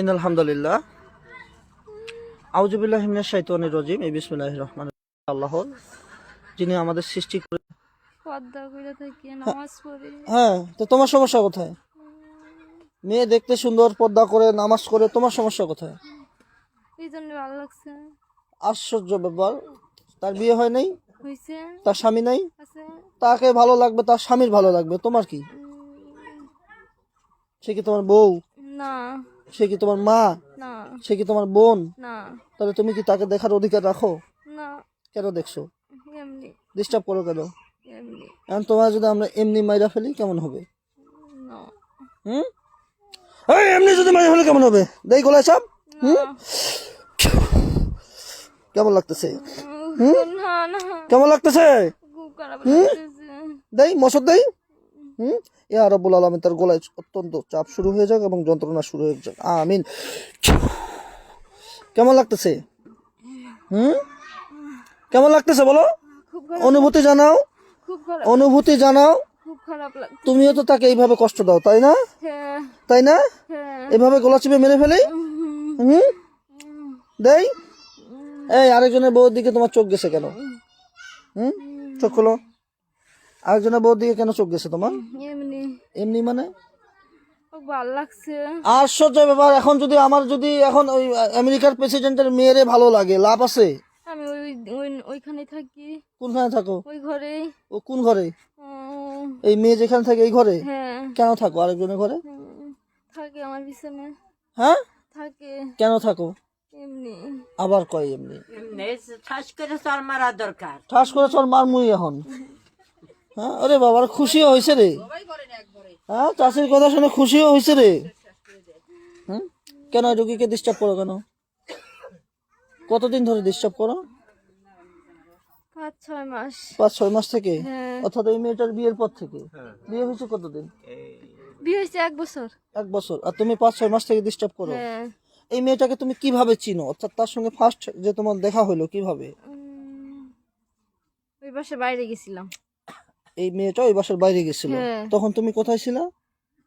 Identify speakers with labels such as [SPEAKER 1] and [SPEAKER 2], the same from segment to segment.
[SPEAKER 1] In আলহামদুলিল্লাহ আউজুবিল্লাহ হিমিনাশ শাইতানির রাজিম এই বিসমিল্লাহির রহমানির রহিম। আল্লাহর যিনি আমাদের সৃষ্টি করে
[SPEAKER 2] পদ্মা করে থাকি নামাজ পড়ি
[SPEAKER 1] হ্যাঁ তো তোমার সমস্যা কোথায়? মেয়ে দেখতে সুন্দর পর্দা করে নামাজ করে তোমার সমস্যা কোথায়? আশ্চর্য ব্যাপার। তার বিয়ে হয় নাই? তার স্বামী নাই? তাকে ভালো লাগবে তার স্বামীর ভালো লাগবে। তোমার কি? সে কি তোমার বউ?
[SPEAKER 2] না।
[SPEAKER 1] সে কি তোমার মা?
[SPEAKER 2] না।
[SPEAKER 1] সে কি তোমার বোন?
[SPEAKER 2] না।
[SPEAKER 1] তাহলে তুমি কি তাকে দেখার অধিকার রাখো?
[SPEAKER 2] না।
[SPEAKER 1] কেন দেখছ? ডিস্টার্ব করো কেন? এখন তোমার যদি আমরা এমনি মাইরা ফেলি কেমন হবে?
[SPEAKER 2] না।
[SPEAKER 1] হুম? এমনি যদি মাইরা ফেলি কেমন হবে? দেই গলায় চাপ হুম? কেমন লাগতেছে?
[SPEAKER 2] না না।
[SPEAKER 1] কেমন লাগতেছে। দেই মশর দেই? হুম? ইয়া রব্বুল আলমিন তার গলায় অত্যন্ত চাপ শুরু হয়ে যাক এবং যন্ত্রণা শুরু হয়ে যাক। আমিন। কেমন লাগতেছে? হুম? কেমন লাগতেছে বলো? অনুভূতি জানাও। অনুভূতি জানাও। তুমিও তো তাকে এইভাবে কষ্ট দাও তাই না?
[SPEAKER 2] হ্যাঁ।
[SPEAKER 1] তাই না?
[SPEAKER 2] হ্যাঁ।
[SPEAKER 1] এভাবে গলা চিপে মেরে ফেলি? হুম? দেই? এই আরেকজনের বউর দিকে তোমার চোখ গেছে কেন? হুম? চোখ খোলো। আরেকজনের বউর দিকে কেন চোখ গেছে তোমার?
[SPEAKER 2] এমনি।
[SPEAKER 1] এমনি মানে?
[SPEAKER 2] খুব ভালো লাগছে।
[SPEAKER 1] আশ্চর্য ব্যাপার এখন যদি আমার যদি এখন ওই আমেরিকার প্রেসিডেন্টের মেয়েরে ভালো লাগে লাভ আছে?
[SPEAKER 2] আমি ওই ওই ওইখানে থাকি।
[SPEAKER 1] কোনখানে থাকো?
[SPEAKER 2] ওই ঘরে।
[SPEAKER 1] ও কোন ঘরে? এই মেয়ে যেখানে থাকে এই ঘরে?
[SPEAKER 2] হ্যাঁ।
[SPEAKER 1] কেন থাকো আরেকজনের ঘরে?
[SPEAKER 2] থাকে আমার বিছানে
[SPEAKER 1] হ্যাঁ?
[SPEAKER 2] থাকে।
[SPEAKER 1] কেন থাকো?
[SPEAKER 2] এমনি।
[SPEAKER 1] আবার কয় এমনি?
[SPEAKER 3] ঠাস করে চর মারা দরকার।
[SPEAKER 1] ঠাস করে চল মার মুই এখন হ্যাঁ? আরে বাবার খুশিও হয়েছে রে। হ্যাঁ চাষির কথা শুনে খুশিও হয়েছে রে। হুম? কেন রুগীকে ডিস্টার্ব করো কেন? কতদিন ধরে ডিস্টার্ব করো?
[SPEAKER 2] পাঁচ ছয় মাস।
[SPEAKER 1] পাঁচ ছয় মাস থেকে?
[SPEAKER 2] হ্যাঁ।
[SPEAKER 1] অর্থাৎ এই মেয়েটার বিয়ের পর থেকে? বিয়ে হয়েছে কতদিন?
[SPEAKER 2] বিয়ে হয়েছে এক বছর।
[SPEAKER 1] এক বছর। আর তুমি পাঁচ ছয় মাস থেকে ডিস্টার্ব করো?
[SPEAKER 2] হ্যাঁ।
[SPEAKER 1] এই মেয়েটাকে তুমি কীভাবে চিনো? অর্থাৎ তার সঙ্গে ফার্স্ট যে তোমার দেখা হলো কীভাবে?
[SPEAKER 2] ওই পাশে বাইরে গেছিলাম।
[SPEAKER 1] এই মেয়েটা ওই বাসার বাইরে গেছিল।
[SPEAKER 2] হ্যাঁ।
[SPEAKER 1] তখন তুমি কোথায় ছিলা?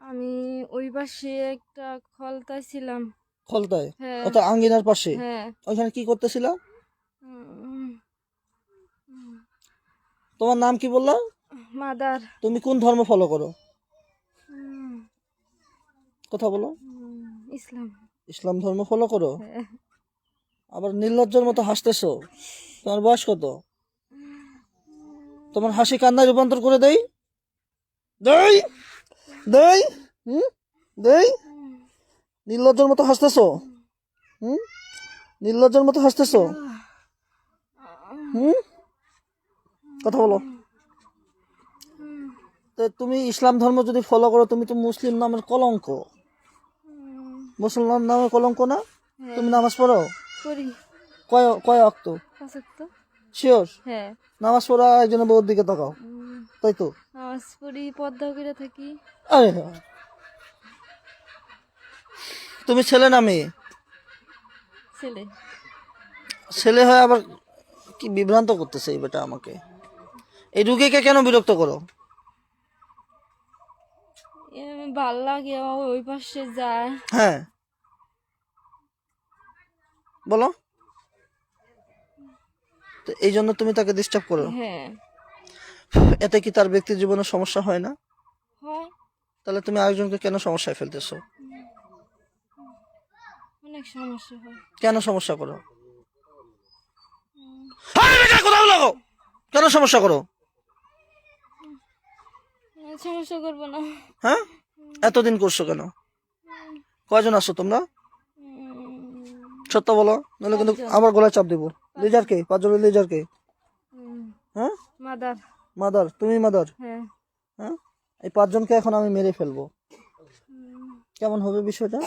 [SPEAKER 2] আমি ওই পাশে একটা খলতায় ছিলাম।
[SPEAKER 1] খলতায়?
[SPEAKER 2] হ্যাঁ।
[SPEAKER 1] অর্থাৎ আঙ্গিনার পাশে?
[SPEAKER 2] হ্যাঁ।
[SPEAKER 1] ওইখানে কি করতেছিলা?
[SPEAKER 2] উম,
[SPEAKER 1] তোমার নাম কি বললা?
[SPEAKER 2] মাদার।
[SPEAKER 1] তুমি কোন ধর্ম ফলো করো?
[SPEAKER 2] উম,
[SPEAKER 1] কথা বলো।
[SPEAKER 2] উম, ইসলাম।
[SPEAKER 1] ইসলাম ধর্ম ফলো করো?
[SPEAKER 2] হ্যাঁ।
[SPEAKER 1] আবার নির্লজ্জের মতো হাসতেছো? তোমার বয়স কত? তোমার হাসি কান্নায় রূপান্তর করে দেই। দেই দেই হুম? দেই। নির্লজ্জের মতো হাসতেছো? হুম? নির্লজ্জের মতো হাসতেছো? হুম? কথা বলো। তো তুমি ইসলাম ধর্ম যদি ফলো করো তুমি তো মুসলিম নামের কলঙ্ক। মুসলমান নামের কলঙ্ক না? তুমি নামাজ পড়ো? কয় কয় অক্ত। শিওর
[SPEAKER 2] হ্যাঁ।
[SPEAKER 1] নামাজ পড়া একজনের বউর দিকে তাকাও। তাই তো?
[SPEAKER 2] নামাজ পড়ি পদ্মা করে থাকি।
[SPEAKER 1] আরে তুমি ছেলে না মেয়ে?
[SPEAKER 2] ছেলে।
[SPEAKER 1] ছেলে হয় আবার কি বিভ্রান্ত করতেছে এই বেটা আমাকে? এই রুগীকে কেন বিরক্ত করো?
[SPEAKER 2] ভালো লাগে ওই পাশে যায়।
[SPEAKER 1] হ্যাঁ। বলো। তো এই জন্য তুমি তাকে ডিস্টার্ব করো?
[SPEAKER 2] হ্যাঁ।
[SPEAKER 1] এতে কি তার ব্যক্তি জীবনে সমস্যা হয় না?
[SPEAKER 2] হয়।
[SPEAKER 1] তাহলে তুমি আরেকজনকে কেন সমস্যায় ফেলতেছো?
[SPEAKER 2] অনেক সমস্যা হয়।
[SPEAKER 1] কেন সমস্যা করো? কথা বলো কেন সমস্যা করো?
[SPEAKER 2] সমস্যা করব না।
[SPEAKER 1] হ্যাঁ? এতদিন করছ কেন? কয়জন আসো তোমরা? সত্য বলো নাহলে কিন্তু আবার গলায় চাপ দেবো। লিজার কে? পাঁচজনের লিজার কে? হ্যাঁ?
[SPEAKER 2] মাদার
[SPEAKER 1] মাদার তুমি মাদার
[SPEAKER 2] হ্যাঁ।
[SPEAKER 1] হ্যাঁ? এই পাঁচজনকে এখন আমি মেরে ফেলব। কেমন হবে বিষয়টা?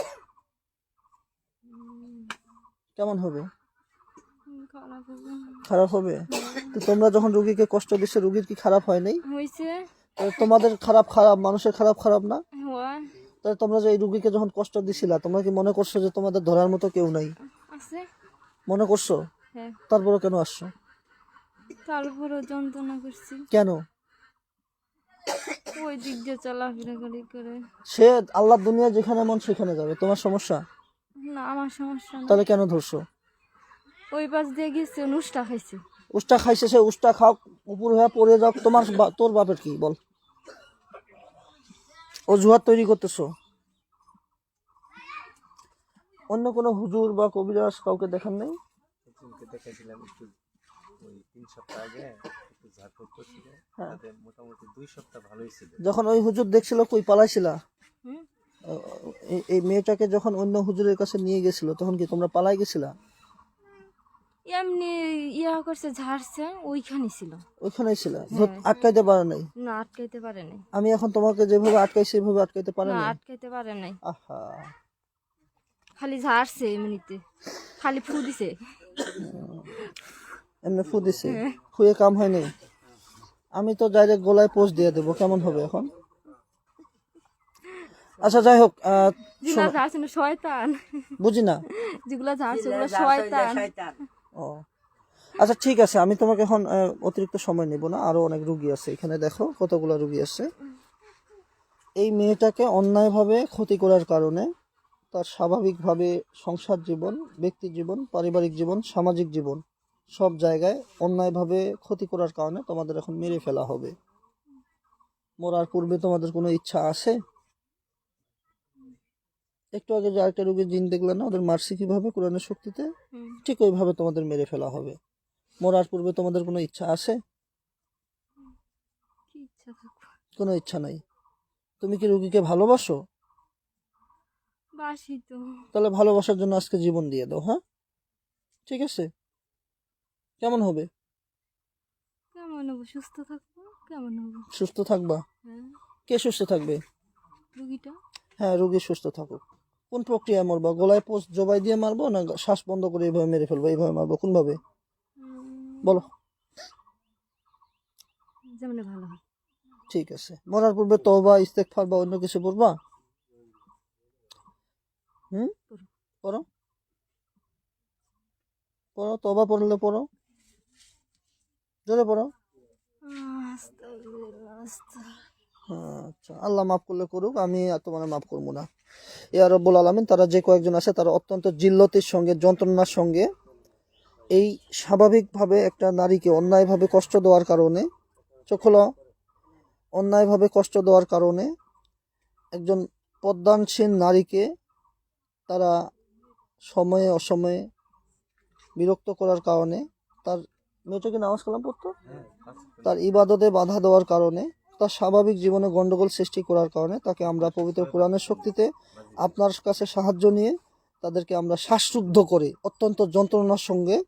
[SPEAKER 1] কেমন হবে?
[SPEAKER 2] খারাপ হবে।
[SPEAKER 1] তো তোমরা যখন রুগীকে কষ্ট দিচ্ছে রুগীর কি খারাপ হয় নাই? তোমাদের খারাপ খারাপ মানুষের খারাপ খারাপ না?
[SPEAKER 2] হয়।
[SPEAKER 1] তাহলে তোমরা যে এই রুগীকে যখন কষ্ট দিছিলা তোমরা কি মনে করছ যে তোমাদের ধরার মতো কেউ নাই? মনে করছ?
[SPEAKER 2] হ্যাঁ।
[SPEAKER 1] তারপরে কেন আসছো?
[SPEAKER 2] তারপরও যন্ত্রণা করছি।
[SPEAKER 1] কেন?
[SPEAKER 2] ওই দিক দিয়ে চলাফেরা করি করে।
[SPEAKER 1] সে আল্লাহ দুনিয়া যেখানে মন সেখানে যাবে। তোমার সমস্যা?
[SPEAKER 2] না আমার সমস্যা না।
[SPEAKER 1] তাহলে কেন ধরছো?
[SPEAKER 2] ওই পাশ দিয়ে গেছে অনুষ্ঠা খাইছে।
[SPEAKER 1] উষ্টা খাইছে সে উষ্টা খাও উপর হয়ে পড়ে যাও। তোমার তোর বাপের কি? বল। অজুহাত তৈরি করতেছো। অন্য কোনো হুজুর বা কবিরাজ কাউকে দেখার নেই?
[SPEAKER 4] দেখেছিলাম একটু ওই তিন সপ্তাহ আগে একটু ঝাড়ফুঁক করছিল।
[SPEAKER 1] হ্যাঁ।
[SPEAKER 4] তাদের মোটামুটি দুই সপ্তাহ ভালোই ছিল।
[SPEAKER 1] যখন ওই হুজুর দেখছিল কই পালাইছিলা? এই- মেয়েটাকে যখন অন্য হুজুরের কাছে নিয়ে গেছিল তখন কি তোমরা পালাই গেছিলা?
[SPEAKER 2] এমনি ইয়া করছে ঝাড়ছে ওইখানে ছিল।
[SPEAKER 1] ওইখানেই ছিল? ধর- আটকাইতে পারো নাই?
[SPEAKER 2] না আটকাইতে পারে নাই।
[SPEAKER 1] আমি এখন তোমাকে যেভাবে আটকাই সেভাবে আটকাইতে পারে
[SPEAKER 2] না আটকাইতে পারে নাই।
[SPEAKER 1] আহা।
[SPEAKER 2] খালি ঝাড়ছে এমনিতে। খালি ফু দিছে।
[SPEAKER 1] এমনি ফু দিছে ফুয়ে কাম হয়নি আমি তো ডাইরেক্ট গলায় পোস্ট দিয়ে দেবো কেমন হবে এখন? আচ্ছা যাই হোক
[SPEAKER 2] শয়তান।
[SPEAKER 1] বুঝি না?
[SPEAKER 2] যেগুলা ঝাড়ছে ওগুলো
[SPEAKER 3] যার শরীরে
[SPEAKER 2] শয়তান।
[SPEAKER 3] শয়তান।
[SPEAKER 1] ও। আচ্ছা ঠিক আছে আমি তোমাকে এখন অতিরিক্ত সময় নেব না আরও অনেক রুগী আছে এখানে দেখো কতগুলো রুগী আছে এই মেয়েটাকে অন্যায়ভাবে ক্ষতি করার কারণে তার স্বাভাবিকভাবে সংসার জীবন ব্যক্তি জীবন পারিবারিক জীবন সামাজিক জীবন সব জায়গায় অন্যায়ভাবে ক্ষতি করার কারণে তোমাদের এখন মেরে ফেলা হবে। মরার পূর্বে তোমাদের কোনো ইচ্ছা আছে? একটু আগে যে আরেকটা রুগীর জিন দেখলে না ওদের মারছি কীভাবে কোরআনের শক্তিতে? ঠিক ওইভাবে তোমাদের মেরে ফেলা হবে। মরার পূর্বে তোমাদের কোনো ইচ্ছা আছে? কোনো ইচ্ছা নাই। তুমি কি রুগীকে ভালোবাসো?
[SPEAKER 2] বাসি তো।
[SPEAKER 1] তাহলে ভালোবাসার জন্য আজকে জীবন দিয়ে দাও হ্যাঁ? ঠিক আছে? কেমন হবে?
[SPEAKER 2] কেমন হব? সুস্থ থাকব? কেমন হব?
[SPEAKER 1] সুস্থ থাকবা?
[SPEAKER 2] হ্যাঁ।
[SPEAKER 1] কে সুস্থ থাকবে?
[SPEAKER 2] রুগীটা?
[SPEAKER 1] হ্যাঁ রুগী সুস্থ থাকুক। কোন প্রক্রিয়ায় মরবা? গলায় পোস্ট জবাই দিয়ে মারবো না শ্বাস বন্ধ করে এইভাবে মেরে ফেলব এইভাবে মারবো? কোনভাবে? বলো।
[SPEAKER 2] যেমন ভালো
[SPEAKER 1] ঠিক আছে। মরার পূর্বে তবা ইস্তেকফার বা অন্য কিছু পড়বা হুম পড়ো পড়ো তবা পড়লে পড়ো জোরে পড়ো। আচ্ছা আল্লাহ মাফ করলে করুক আমি তোমার মাফ করব না ইয়া রব্বুল আলমিন তারা যে কয়েকজন আছে তারা অত্যন্ত জিল্লতির সঙ্গে যন্ত্রণার সঙ্গে এই স্বাভাবিকভাবে একটা নারীকে অন্যায়ভাবে কষ্ট দেওয়ার কারণে চোখ খোলো। অন্যায়ভাবে কষ্ট দেওয়ার কারণে একজন পদ্মানসীন নারীকে তারা সময়ে অসময়ে বিরক্ত করার কারণে তার মেয়েটাকে নামাজ কালাম পড়তো। তার ইবাদতে বাধা দেওয়ার কারণে তার স্বাভাবিক জীবনে গণ্ডগোল সৃষ্টি করার কারণে তাকে আমরা পবিত্র কোরআনের শক্তিতে আপনার কাছে সাহায্য নিয়ে তাদেরকে আমরা শ্বাসরুদ্ধ করে অত্যন্ত যন্ত্রণার সঙ্গে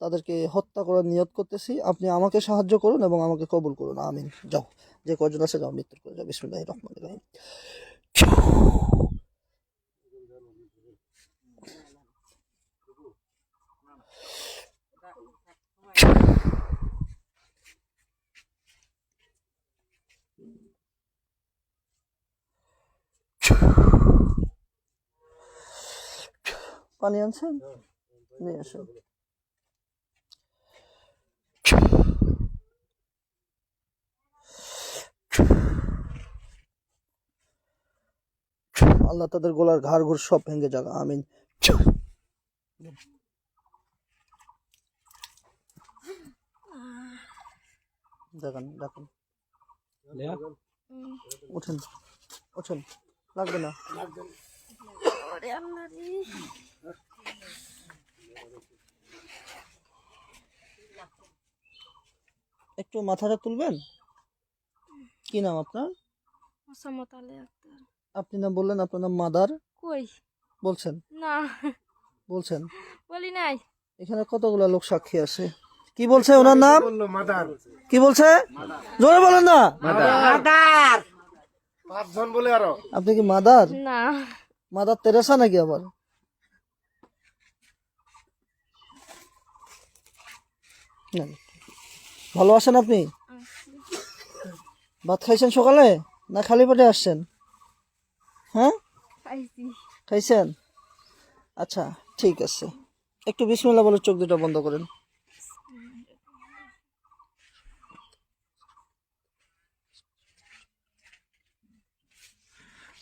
[SPEAKER 1] তাদেরকে হত্যা করার নিয়ত করতেছি। আপনি আমাকে সাহায্য করুন এবং আমাকে কবুল করুন। আমিন। যাও। যে কজন আছে, যাও, মৃত্যুর করে যাও বিসমুল্লাহ রহমান রহিম। পানি আনছেন নিয়ে আসেন আল্লাহ তাদের গোলার ঘাড় ঘুর সব ভেঙে যাক আমিন। দেখেন দেখেন। উঠেন উঠেন। লাগবে না।
[SPEAKER 2] ওরে আল্লাহ রে।
[SPEAKER 1] একটু মাথাটা তুলবেন? কি নাম আপনার?
[SPEAKER 2] মোসাম্মত আলী আক্তার।
[SPEAKER 1] আপনি না বললেন আপনার নাম মাদার?
[SPEAKER 2] কই?
[SPEAKER 1] বলছেন?
[SPEAKER 2] না।
[SPEAKER 1] বলছেন?
[SPEAKER 2] বলি নাই।
[SPEAKER 1] এখানে কতগুলো লোক সাক্ষী আছে? কি বলছে ওনার নাম? কি বলছে? জোরে বলেন না।
[SPEAKER 3] মাদার।
[SPEAKER 4] পাঁচজন বলে আরও।
[SPEAKER 1] আপনি কি মাদার?
[SPEAKER 2] না।
[SPEAKER 1] মাদার তেরেসা নাকি আবার? ভালো আছেন আপনি? ভাত খাইছেন সকালে না খালি পেটে আসছেন? হ্যাঁ? খাইছেন? আচ্ছা ঠিক আছে। একটু বিসমিল্লা বলে চোখ দুটো বন্ধ করেন।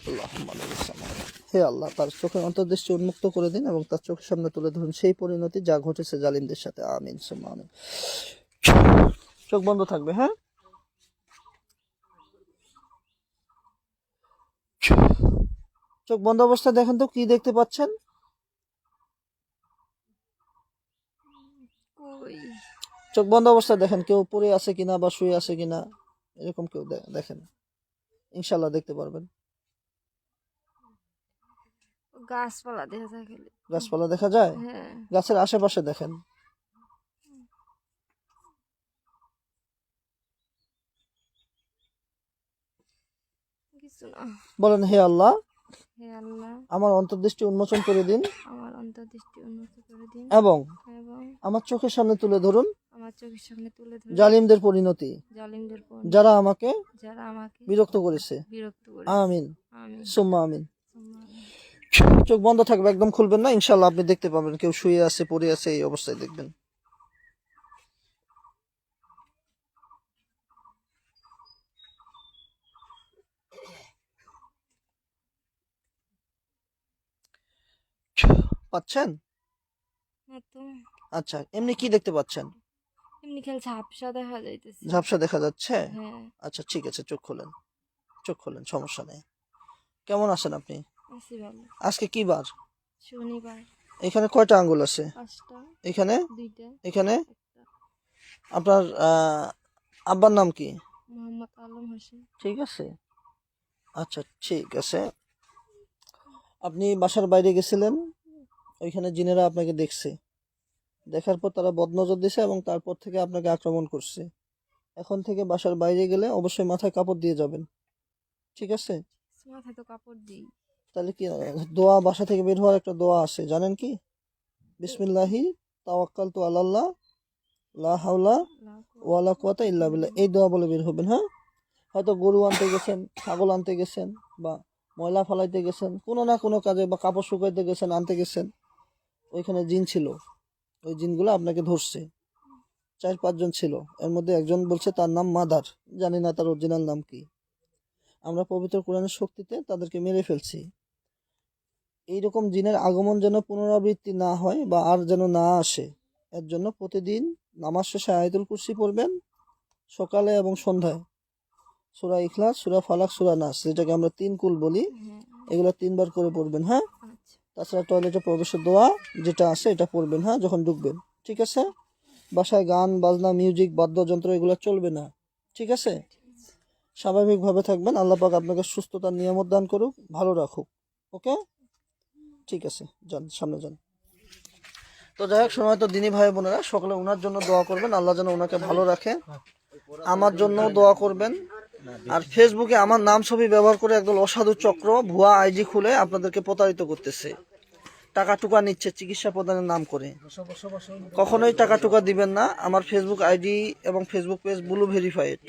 [SPEAKER 1] সামাদ। হে আল্লাহ তার চোখের অন্তর্দৃষ্টি উন্মুক্ত করে দিন এবং তার চোখের সামনে তুলে ধরুন। সেই পরিণতি যা ঘটেছে জালিমদের সাথে। আমিন আমিন। চোখ বন্ধ থাকবে হ্যাঁ? চোখ বন্ধ অবস্থায় দেখেন তো কি দেখতে পাচ্ছেন? চোখ বন্ধ অবস্থায় দেখেন কেউ পড়ে আছে কিনা বা শুয়ে আছে কিনা এরকম কেউ দেখেন। ইনশাল্লাহ দেখতে পারবেন।
[SPEAKER 2] গাছপালা দেখা যায় খালি।
[SPEAKER 1] গাছপালা দেখা যায়?
[SPEAKER 2] হ্যাঁ।
[SPEAKER 1] গাছের আশেপাশে দেখেন। বলেন হে আল্লাহ
[SPEAKER 2] হে আল্লাহ
[SPEAKER 1] আমার অন্তর্দৃষ্টি উন্মোচন করে দিন।
[SPEAKER 2] আমার অন্তর্দৃষ্টি উন্নত করে দিন।
[SPEAKER 1] এবং আমার চোখের সামনে তুলে ধরুন।
[SPEAKER 2] আমার চোখের সামনে তুলে ধরুন।
[SPEAKER 1] জালিমদের পরিণতি।
[SPEAKER 2] জালিমদের
[SPEAKER 1] যারা আমাকে
[SPEAKER 2] যারা আমাকে
[SPEAKER 1] বিরক্ত করেছে।
[SPEAKER 2] বিরক্ত করে
[SPEAKER 1] আমিন।
[SPEAKER 2] আমি
[SPEAKER 1] সুম্মা আমিন। চোখ বন্ধ থাকবে একদম খুলবেন না ইনশাল্লাহ আপনি দেখতে পাবেন কেউ শুয়ে আছে পড়ে আছে এই অবস্থায় দেখবেন। পাচ্ছেন? আচ্ছা এমনি কি দেখতে পাচ্ছেন?
[SPEAKER 2] এমনি খেল ঝাপসা দেখা যাইতেছে।
[SPEAKER 1] ঝাপসা দেখা যাচ্ছে?
[SPEAKER 2] হ্যাঁ।
[SPEAKER 1] আচ্ছা ঠিক আছে চোখ খোলেন চোখ খোলেন সমস্যা নেই। কেমন আছেন আপনি? আজকে কি বার?
[SPEAKER 2] শনিবার।
[SPEAKER 1] এখানে কয়টা আঙ্গুল আছে? এখানে? এখানে? আপনার আব্বার নাম কি?
[SPEAKER 2] মোহাম্মদ আলম হোসেন।
[SPEAKER 1] ঠিক আছে। আচ্ছা ঠিক আছে। আপনি বাসার বাইরে গেছিলেন? ওইখানে জিনেরা আপনাকে দেখছে। দেখার পর তারা বদনজর দিছে এবং তারপর থেকে আপনাকে আক্রমণ করছে। এখন থেকে বাসার বাইরে গেলে অবশ্যই মাথায় কাপড় দিয়ে যাবেন। ঠিক আছে?
[SPEAKER 2] মাথায় তো কাপড় দিই।
[SPEAKER 1] তাহলে কি, দোয়া বাসা থেকে বের হওয়ার একটা দোয়া আছে, জানেন কি? বিসমিল্লাহি তাওয়াক্কাল তু আল্লাহ লা হাওলা ওয়ালা কুয়াতা ইল্লা বিল্লাহ, এই দোয়া বলে বের হবেন হ্যাঁ? হয়তো গরু আনতে গেছেন, ছাগল আনতে গেছেন, বা ময়লা ফালাইতে গেছেন, কোনো না কোনো কাজে, বা কাপড় শুকাইতে গেছেন, আনতে গেছেন, ওইখানে জিন ছিল, ওই জিনগুলো আপনাকে ধরছে। চার পাঁচজন ছিল, এর মধ্যে একজন বলছে তার নাম মাদার, জানি না তার অরিজিনাল নাম কি। আমরা পবিত্র কোরআনের শক্তিতে তাদেরকে মেরে ফেলছি। এইরকম জিনের আগমন যেন পুনরাবৃত্তি না হয় বা আর যেন না আসে এর জন্য প্রতিদিন নামাজ শেষে আয়াতুল কুরসি পড়বেন সকালে এবং সন্ধ্যায়। সুরা ইখলাস সুরা ফালাক সুরা নাস যেটাকে আমরা তিন কুল বলি এগুলো তিনবার করে পড়বেন হ্যাঁ?
[SPEAKER 2] আচ্ছা।
[SPEAKER 1] তাছাড়া টয়লেটে প্রবেশের দোয়া যেটা আছে এটা পড়বেন হ্যাঁ? যখন ঢুকবেন ঠিক আছে? বাসায় গান বাজনা মিউজিক বাদ্যযন্ত্র এগুলো চলবে না ঠিক আছে? স্বাভাবিকভাবে থাকবেন আল্লাহ পাক আপনাকে সুস্থতার নিয়ামত দান করুক ভালো রাখুক ওকে? ঠিক আছে, যান, সামনে যান। তো যাই হোক, সময় তো দিনী ভাই বোনেরা, সকলে ওনার জন্য দোয়া করবেন, আল্লাহ যেন ওনাকে ভালো রাখে। আমার জন্যও দোয়া করবেন। আর ফেসবুকে আমার নাম ছবি ব্যবহার করে একদল অসাধু চক্র, ভুয়া আইডি খুলে আপনাদেরকে প্রতারিত করতেছে। টাকা টুকা নিচ্ছে, চিকিৎসা প্রদানের নাম করে। কখনোই টাকা টুকা দিবেন না। আমার ফেসবুক আইডি এবং ফেসবুক পেজ ব্লু ভেরিফাইড।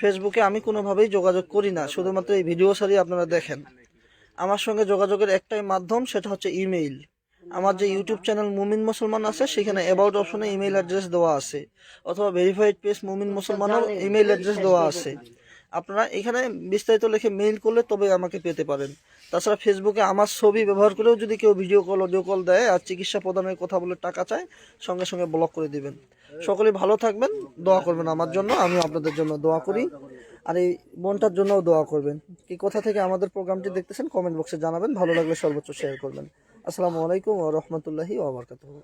[SPEAKER 1] ফেসবুকে আমি কোনোভাবেই যোগাযোগ করি না, শুধুমাত্র এই ভিডিও সারি আপনারা দেখেন। আমার সঙ্গে যোগাযোগের একটাই মাধ্যম সেটা হচ্ছে ইমেইল। আমার যে ইউটিউব চ্যানেল মুমিন মুসলমান আছে, সেখানে অ্যাবাউট অপশনে ইমেইল অ্যাড্রেস দেওয়া আছে, অথবা ভেরিফাইড পেজ মুমিন মুসলমানের ইমেইল অ্যাড্রেস দেওয়া আছে। আপনারা এখানে বিস্তারিত লিখে মেইল করলে তবে আমাকে পেতে পারেন। তাছাড়া ফেসবুকে আমার ছবি ব্যবহার করেও যদি কেউ ভিডিও কল অডিও কল দেয় আর চিকিৎসা প্রদানের কথা বলে টাকা চায়, সঙ্গে সঙ্গে ব্লক করে দিবেন। সকলে ভালো থাকবেন, দোয়া করবেন আমার জন্য আমি আপনাদের জন্য দোয়া করি। আর এই বোনটার জন্যও দোয়া করবেন। কি কোথা থেকে আমাদের প্রোগ্রামটি দেখতেছেন কমেন্ট বক্সে জানাবেন। ভালো লাগলে সর্বোচ্চ শেয়ার করবেন। আসসালামু আলাইকুম ও রহমতুল্লাহি ওয়া বারাকাতুহু।